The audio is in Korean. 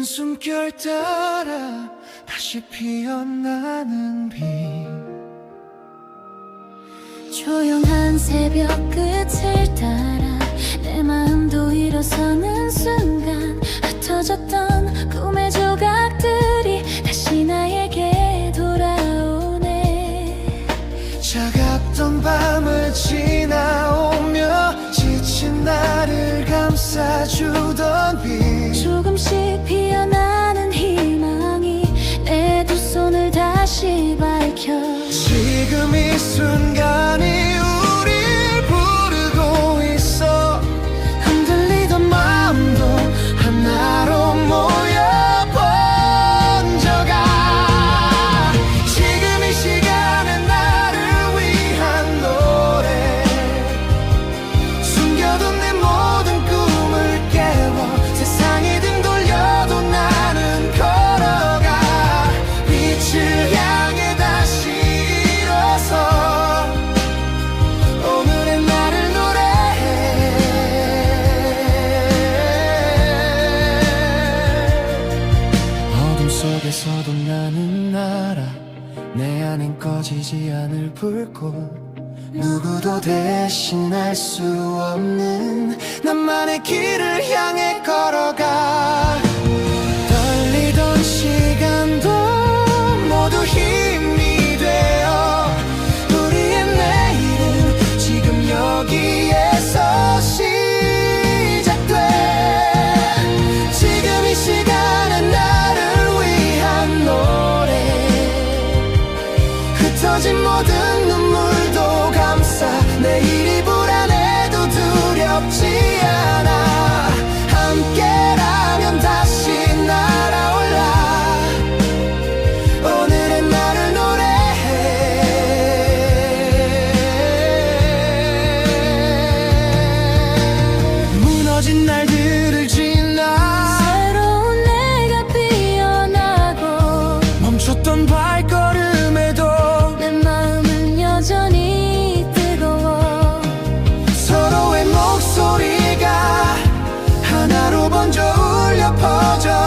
깊은 숨결 따라 다시 피어나는 빛. 조용한 새벽 끝을 따라 내 마음도 일어서는 순간 흩어졌던 꿈의 조각들이 다시 나에게 돌아오네. 차갑던 밤을 지나오며 지친 나를 감싸주 다시 밝혀. 지금 이 순간이 어둠 속에서도 나는 알아 내 안엔 꺼지지 않을 불꽃. 누구도 대신할 수 없는 나만의 길을 향해 걸어가 먼저 울려 퍼져.